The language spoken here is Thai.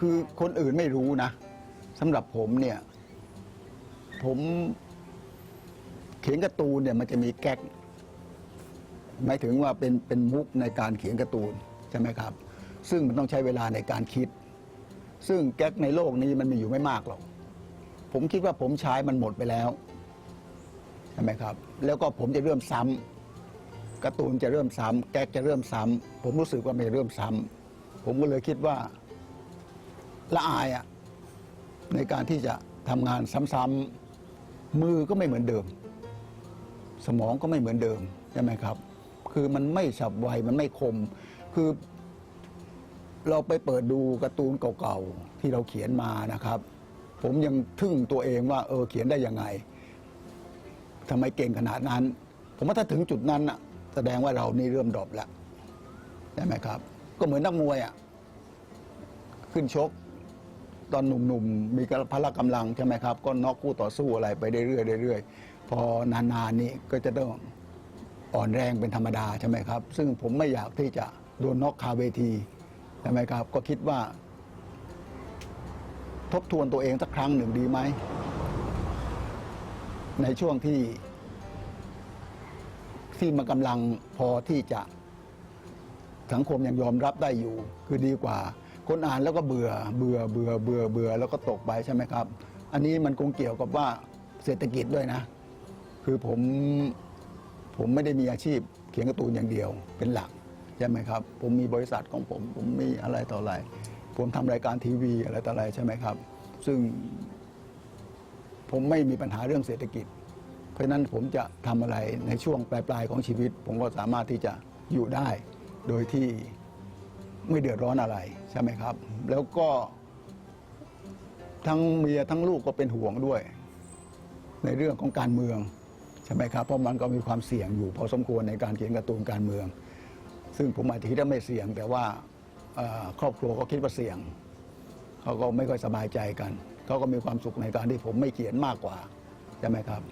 คือคนอื่นไม่รู้นะสำหรับผมเนี่ย ผมเขียนการ์ตูนเนี่ยมันจะมีแก๊กหมายถึงว่าเป็นเป็นมุกในการเขียนการ์ตูนใช่ไหมครับ ซึ่งมันต้องใช้เวลาในการคิด ซึ่งแก๊กในโลกนี้มันมีอยู่ไม่มากหรอก ผมคิดว่าผมใช้มันหมดไปแล้วใช่ไหมครับ แล้วก็ผมจะเริ่มซ้ำการ์ตูนจะเริ่มซ้ำแก๊กจะเริ่มซ้ำผมรู้สึกว่าไมันจะเริ่มซ้ำผมก็เลยคิดว่า ละอายอะในการที่จะทำงานซ้ำๆมือก็ไม่เหมือนเดิม สมองก็ไม่เหมือนเดิมใช่ไหมครับ คือมันไม่ฉับไวมันไม่คม คือ เราไปเปิดดูการ์ตูนเก่าๆที่เราเขียนมานะครับ ผมยังทึ่งตัวเองว่า เออเขียนได้ยังไงทำไมเก่งขนาดนั้น ผมว่าถ้าถึงจุดนั้นน่ะแสดงว่าเรานี่เริ่มดรอปแล้วใช่ไหมครับ ก็เหมือนนักมวยอะขึ้นชก ตอนหนุ่มๆ มีพละกำลังใช่ไหมครับ ก็น็อกคู่ต่อสู้อะไรไปเรื่อยๆเรื่อยๆพอนานๆนี้ก็จะต้องอ่อนแรงเป็นธรรมดาใช่ไหมครับ ซึ่งผมไม่อยากที่จะโดนน็อกคาเวทีใช่ไหมครับ ก็คิดว่า ทบทวนตัวเองสักครั้งหนึ่งดีไหม ในช่วงที่ ที่มันกำลังพอที่จะสังคมยังยอมรับได้อยู่ คือดีกว่า คนอ่านแล้วก็เบื่อเบื่อเบื่อเบื่อเบื่อแล้วก็ตกไปใช่ไหมครับ อันนี้มันคงเกี่ยวกับว่าเศรษฐกิจด้วยนะ คือผมผมไม่ได้มีอาชีพเขียนการ์ตูนอย่างเดียวเป็นหลักใช่ไหมครับ ผมมีบริษัทของผม ผมมีอะไรต่ออะไร ผมทำรายการทีวีอะไรต่ออะไรใช่ไหมครับ ซึ่ง ผมไม่มีปัญหาเรื่องเศรษฐกิจ เพราะฉะนั้นผมจะทำอะไรในช่วงปลายๆของชีวิต ผมก็สามารถที่จะอยู่ได้โดยที่ ไม่เดือดร้อนอะไรใช่ไหมครับ แล้วก็ทั้งเมียทั้งลูกก็เป็นห่วงด้วย ในเรื่องของการเมืองใช่ไหมครับ เพราะมันก็มีความเสี่ยงอยู่พอสมควรในการเขียนการ์ตูนการเมือง ซึ่งผมอาจจะคิดว่าไม่เสี่ยง แต่ว่าครอบครัวก็คิดว่าเสี่ยงเขาก็ไม่ค่อยสบายใจกันเขาก็มีความสุขในการที่ผมไม่เขียนมากกว่าใช่ไหมครับ